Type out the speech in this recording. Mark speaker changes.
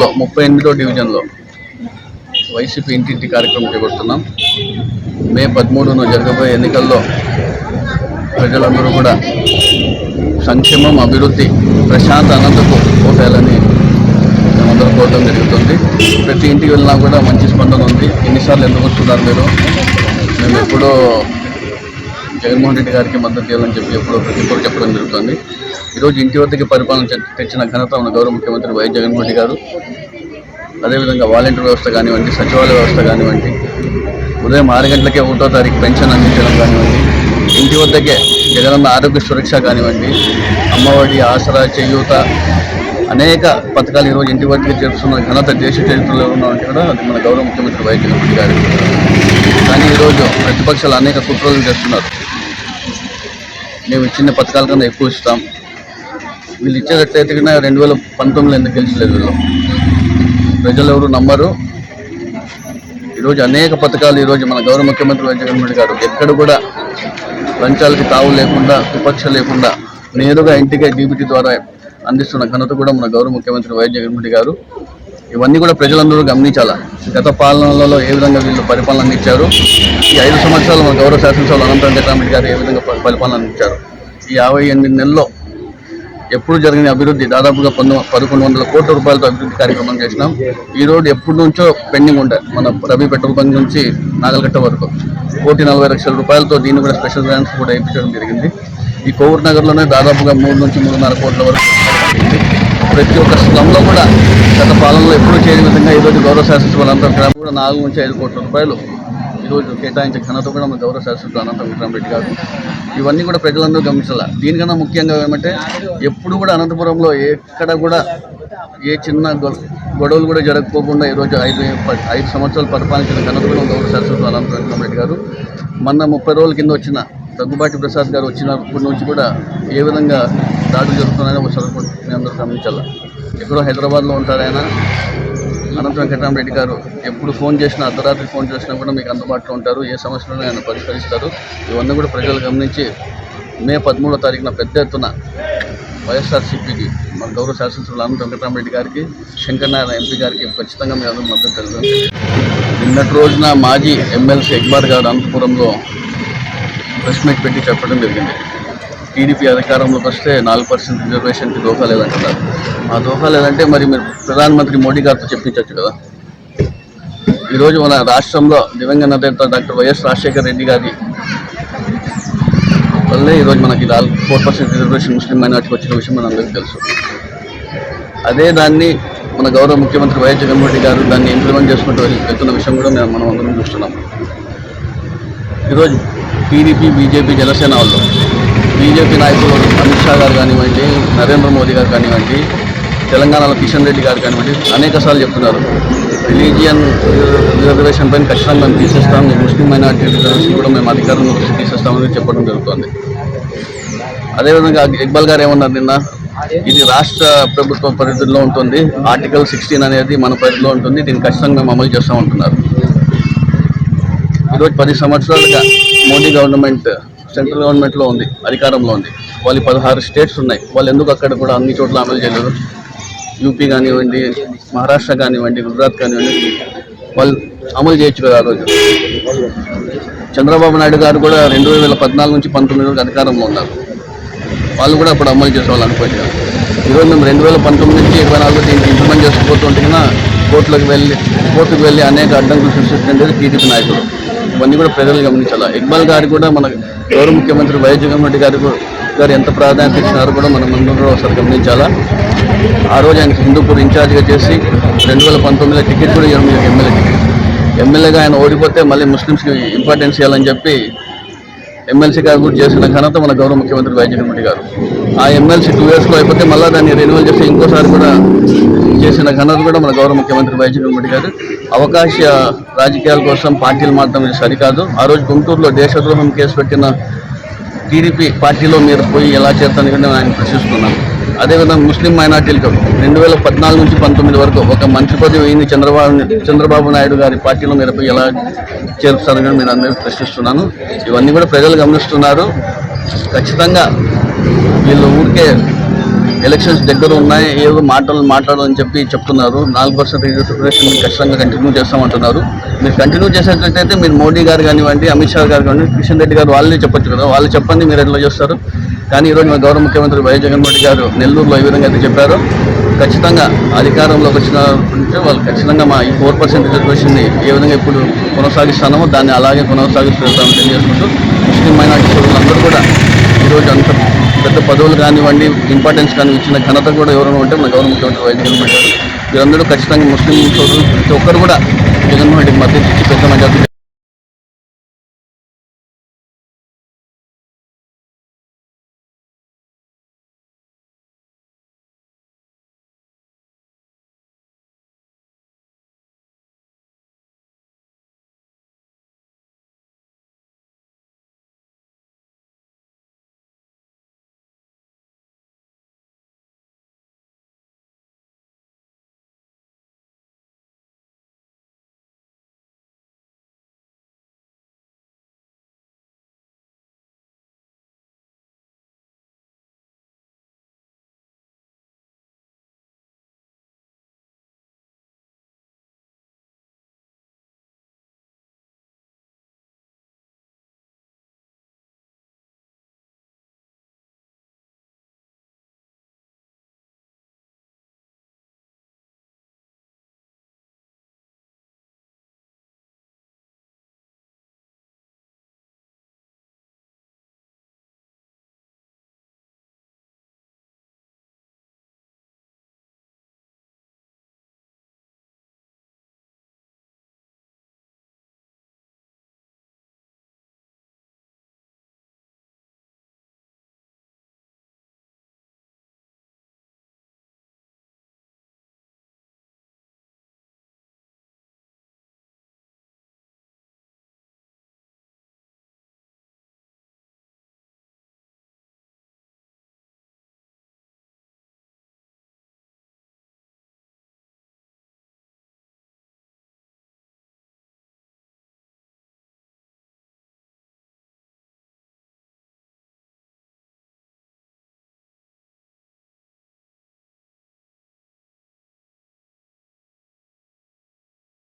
Speaker 1: లో ముప్పై ఎనిమిదో డివిజన్లో వైసీపీ ఇంటింటి కార్యక్రమం చేపడుతున్నాం. మే పదమూడున జరగబోయే ఎన్నికల్లో ప్రజలందరూ కూడా సంక్షేమం అభివృద్ధి ప్రశాంత అనంతకు ఓటేయాలని మేమందరూ కోరడం జరుగుతుంది. ప్రతి ఇంటికి వెళ్ళినా కూడా మంచి స్పందన ఉంది. ఎన్నిసార్లు ఎందుకు వస్తున్నారు మీరు? మేము ఎప్పుడో జగన్మోహన్ రెడ్డి గారికి మద్దతు ఇవ్వాలని చెప్పి ఎప్పుడో ప్రతి ఒక్కరు చెప్పడం జరుగుతుంది. ఈరోజు ఇంటి వద్దకి పరిపాలన తెచ్చిన ఘనత మన గౌరవ ముఖ్యమంత్రి వైఎస్ జగన్మోహన్ రెడ్డి గారు. అదేవిధంగా వాలంటీర్ వ్యవస్థ కానివ్వండి సచివాలయ వ్యవస్థ కానివ్వండి ఉదయం ఆరు గంటలకే ఒకటో తారీఖు పెన్షన్ అందించడం కానివ్వండి ఇంటి వద్దకే జగనన్న ఆరోగ్య సురక్ష కానివ్వండి అమ్మఒడి ఆసరా చేయూత అనేక పథకాలు ఈరోజు ఇంటి వద్దకే చేరుస్తున్న ఘనత దేశ చరిత్రలో ఉన్నామంటే కూడా అది మన గౌరవ ముఖ్యమంత్రి వైఎస్ జగన్మోహన్ గారు. కానీ ఈరోజు ప్రతిపక్షాలు అనేక కుట్రలు చేస్తున్నారు. మేము ఇచ్చిన పథకాల కన్నా ఎక్కువ ఇస్తాం. వీళ్ళు ఇచ్చేటట్లయితే కన్నా రెండు వేల పంతొమ్మిదిలో ఎందుకు గెలిచలేదు? వీళ్ళు ప్రజలు ఎవరు నమ్మరు. ఈరోజు అనేక పథకాలు ఈరోజు మన గౌరవ ముఖ్యమంత్రి వైఎస్ జగన్మోహన్ గారు ఎక్కడ కూడా లంచాలకి తావు లేకుండా విపక్ష లేకుండా నేరుగా ఇంటికే డీబీటీ ద్వారా అందిస్తున్న ఘనత కూడా మన గౌరవ ముఖ్యమంత్రి వైఎస్ జగన్మోహన్ గారు. ఇవన్నీ కూడా ప్రజలందరూ గమనించాలా? గత పాలనలలో ఏ విధంగా వీళ్ళు పరిపాలన అందించారు? ఈ ఐదు సంవత్సరాలు మన గౌరవ శాసనసభలో అనంతరం వెంకటరామరెడ్డి గారు ఏ విధంగా పరిపాలన అందించారు? ఈ యాభై ఎనిమిది నెలల్లో ఎప్పుడు జరిగిన అభివృద్ధి? దాదాపుగా పంతొమ్మిది పదకొండు వందల కోట్ల రూపాయలతో అభివృద్ధి కార్యక్రమం చేసినాం. ఈ రోడ్డు ఎప్పటి నుంచో పెండింగ్ ఉంటాయి మన రబీ పెట్రోల్ బంక్ నుంచి నాగలగట్ట వరకు. కోటి నలభై లక్షల రూపాయలతో దీన్ని కూడా స్పెషల్ గ్రాంట్స్ కూడా ఇప్పించడం జరిగింది. ఈ కోవూరు నగర్లోనే దాదాపుగా మూడు నుంచి మూడున్నర కోట్ల వరకు ప్రతి ఒక్క స్లంలో కూడా గత పాలనలో ఎప్పుడూ చేయని విధంగా ఈరోజు గౌరవ శాసనసభలు అంతా కూడా నాలుగు నుంచి ఐదు కోట్ల రూపాయలు ఈరోజు కేటాయించే ఘనత కూడా మన గౌరవ శాసనసభ అనంతరం విక్రమరెడ్డి గారు. ఇవన్నీ కూడా ప్రజలందరూ గమనించాల? దీనికన్నా ముఖ్యంగా ఏమంటే ఎప్పుడు కూడా అనంతపురంలో ఎక్కడ కూడా ఏ చిన్న గొడవలు కూడా జరగకపోకుండా ఈరోజు ఐదు ఐదు సంవత్సరాలు పరిపాలించిన ఘనత కూడా గౌరవ శాసనసభ అనంతరం విక్రమరెడ్డి గారు. మొన్న ముప్పై రోజుల కింద వచ్చిన దగ్గుబాటి ప్రసాద్ గారు వచ్చినప్పటి నుంచి కూడా ఏ విధంగా దాడులు జరుగుతున్నాయని ఒకసారి అందరూ గమనించాల. ఎక్కడో హైదరాబాద్లో ఉంటారు ఆయన. అనంత వెంకటరామరెడ్డి గారు ఎప్పుడు ఫోన్ చేసినా అర్ధరాత్రి ఫోన్ చేసినా కూడా మీకు అందుబాటులో ఉంటారు. ఏ సమస్యలను ఆయన పరిష్కరిస్తారు. ఇవన్నీ కూడా ప్రజలు గమనించి మే పదమూడో తారీఖున పెద్ద ఎత్తున వైఎస్ఆర్సీపీకి మన గౌరవ శాసనసభ్యులు అనంత వెంకటరామరెడ్డి గారికి శంకరనారాయణ ఎంపీ గారికి ఖచ్చితంగా మీ అందరూ మద్దతు తెలుసు నిన్నటి రోజున మాజీ ఎమ్మెల్సీ ఎక్బార్ గారు అనంతపురంలో ప్రెస్ మీట్ పెట్టి చెప్పడం జరిగింది. టీడీపీ అధికారంలోకి వస్తే నాలుగు పర్సెంట్ రిజర్వేషన్కి దోహా లేదంటున్నారు. ఆ దోహా లేదంటే మరి మీరు ప్రధానమంత్రి మోడీ గారితో చెప్పించవచ్చు కదా. ఈరోజు మన రాష్ట్రంలో దివంగత నేత డాక్టర్ వైఎస్ రాజశేఖర రెడ్డి గారి వల్లే ఈరోజు మనకి నాలుగు ఫోర్ పర్సెంట్ రిజర్వేషన్ ముస్లిం మైనార్టీకి వచ్చిన విషయం మన అందరికీ తెలుసు. అదే దాన్ని మన గౌరవ ముఖ్యమంత్రి వైఎస్ జగన్మోహన్ రెడ్డి గారు దాన్ని ఇంప్లిమెంట్ చేసుకుంటూ వెళ్తున్న విషయం కూడా మేము మనం అందరం చూస్తున్నాం. ఈరోజు టీడీపీ బీజేపీ జనసేన వాళ్ళు బీజేపీ నాయకులు అమిత్ షా గారు కానివ్వండి నరేంద్ర మోదీ గారు కానివ్వండి తెలంగాణలో కిషన్ రెడ్డి గారు కానివ్వండి అనేక సార్లు చెప్తున్నారు. రిలీజియన్ రిజర్వేషన్ పైన ఖచ్చితంగా మేము తీసేస్తాం ముస్లిం మైనార్టీ రిజర్వేషన్ కూడా మేము అధికారంలో తీసేస్తామని చెప్పడం జరుగుతుంది. అదేవిధంగా ఇక్బాల్ గారు ఏమన్నారు నిన్న? ఇది రాష్ట్ర ప్రభుత్వ పరిధిలో ఉంటుంది ఆర్టికల్ సిక్స్టీన్ అనేది మన పరిధిలో ఉంటుంది దీన్ని ఖచ్చితంగా మేము అమలు చేస్తామంటున్నారు. ఈరోజు పది సంవత్సరాలుగా మోడీ గవర్నమెంట్ సెంట్రల్ గవర్నమెంట్లో ఉంది అధికారంలో ఉంది. వాళ్ళు పదహారు స్టేట్స్ ఉన్నాయి. వాళ్ళు ఎందుకు అక్కడ కూడా అన్ని చోట్ల అమలు చేయలేదు యూపీ కానివ్వండి మహారాష్ట్ర కానివ్వండి గుజరాత్ కానివ్వండి వాళ్ళు అమలు చేయొచ్చు కదా ఆ రోజు. చంద్రబాబు నాయుడు గారు కూడా రెండు వేల పద్నాలుగు నుంచి పంతొమ్మిది వరకు అధికారంలో ఉన్నారు. వాళ్ళు కూడా అప్పుడు అమలు చేసేవాళ్ళు అనుకోవచ్చు ఈరోజు మేము రెండు వేల పంతొమ్మిది నుంచి ఇరవై నాలుగు దీనికి ఇంప్లిమెంట్ చేసుకుపోతుంటే కోర్టులకు వెళ్ళి కోర్టుకు వెళ్ళి అనేక అడ్డంకులు సృష్టిస్తుండేది టీడీపీ నాయకులు. ఇవన్నీ కూడా ప్రజలు గమనించాలి? ఇక్బాల్ గారు కూడా మన గౌరవ ముఖ్యమంత్రి వైఎస్ జగన్మోహన్ రెడ్డి గారు గారు ఎంత ప్రాధాన్యత ఇచ్చినారో కూడా మనం ముందు ఒకసారి గమనించాలా. ఆ రోజు ఆయన హిందూపూర్ ఇన్ఛార్జ్గా చేసి రెండు వేల పంతొమ్మిదిలో టికెట్ కూడా ఇవ్వడం ఎమ్మెల్యే టికెట్ ఎమ్మెల్యేగా ఆయన ఓడిపోతే మళ్ళీ ముస్లిమ్స్కి ఇంపార్టెన్స్ ఇవ్వాలని చెప్పి ఎమ్మెల్సీ గారు కూడా చేసిన ఘనత మన గౌరవ ముఖ్యమంత్రి వైఎస్ జగన్మోహన్ రెడ్డి గారు. ఆ ఎమ్మెల్సీ టూ ఇయర్స్లో అయిపోతే మళ్ళీ దాన్ని రెన్యువల్ చేసి ఇంకోసారి కూడా చేసిన ఘనత కూడా మన గౌరవ ముఖ్యమంత్రి వైఎస్ జగన్మోహన్ రెడ్డి గారు. అవకాశ రాజకీయాల కోసం పార్టీలు మాత్రం ఇది సరికాదు. ఆ రోజు గుంటూరులో దేశద్రోహం కేసు పెట్టిన టీడీపీ పార్టీలో మీరు పోయి ఎలా చేస్తాను కూడా నేను ఆయన ప్రశ్నిస్తున్నాను అదేవిధంగా ముస్లిం మైనార్టీలకు రెండు వేల పద్నాలుగు నుంచి పంతొమ్మిది వరకు ఒక మంత్రి పదవి అయింది చంద్రబాబు చంద్రబాబు నాయుడు గారి పార్టీలో మీరు పోయి ఎలా చేరుస్తారని నేను అందరూ ప్రశ్నిస్తున్నాను. ఇవన్నీ కూడా ప్రజలు గమనిస్తున్నారు. ఖచ్చితంగా వీళ్ళు ఊరికే ఎలక్షన్స్ దగ్గర ఉన్నాయి ఏదో మాటలు మాట్లాడాలని చెప్పి చెప్తున్నారు. నాలుగు పర్సెంట్ రిజర్వేషన్ ఖచ్చితంగా కంటిన్యూ చేస్తామంటున్నారు. మీరు కంటిన్యూ చేసేటట్టయితే మీరు మోడీ గారు కానివ్వండి అమిత్ షా గారు కానివ్వండి కిషన్ రెడ్డి గారు వాళ్ళే చెప్పొచ్చు కదా. వాళ్ళు చెప్పండి మీరు ఎట్లా చేస్తారు. కానీ ఈరోజు మా గౌరవ ముఖ్యమంత్రి వైఎస్ జగన్మోహన్ రెడ్డి గారు నెల్లూరులో ఈ విధంగా అయితే చెప్పారు. ఖచ్చితంగా అధికారంలోకి వచ్చిన ఉంటే వాళ్ళు ఖచ్చితంగా మా ఈ ఫోర్ పర్సెంట్ రిజర్వేషన్ని ఏ విధంగా ఇప్పుడు కొనసాగిస్తున్నామో దాన్ని అలాగే కొనసాగిస్తామని తెలియజేసుకుంటూ ముస్లిం మైనార్టీ సోదరులందరూ కూడా ఈరోజు అంత పదవులు కానివ్వండి ఇంపార్టెన్స్ కానీ ఇచ్చిన ఘనత కూడా ఎవరైనా ఉంటే మన గౌరవ ముఖ్యమంత్రి వైఎస్ జగన్మోహన్ రెడ్డి వీరందరూ ఖచ్చితంగా ముస్లిం సోదరులు ప్రతి ఒక్కరు కూడా జగన్మోహన్ రెడ్డికి మద్దతు ఇచ్చి పెద్ద మెజార్టీ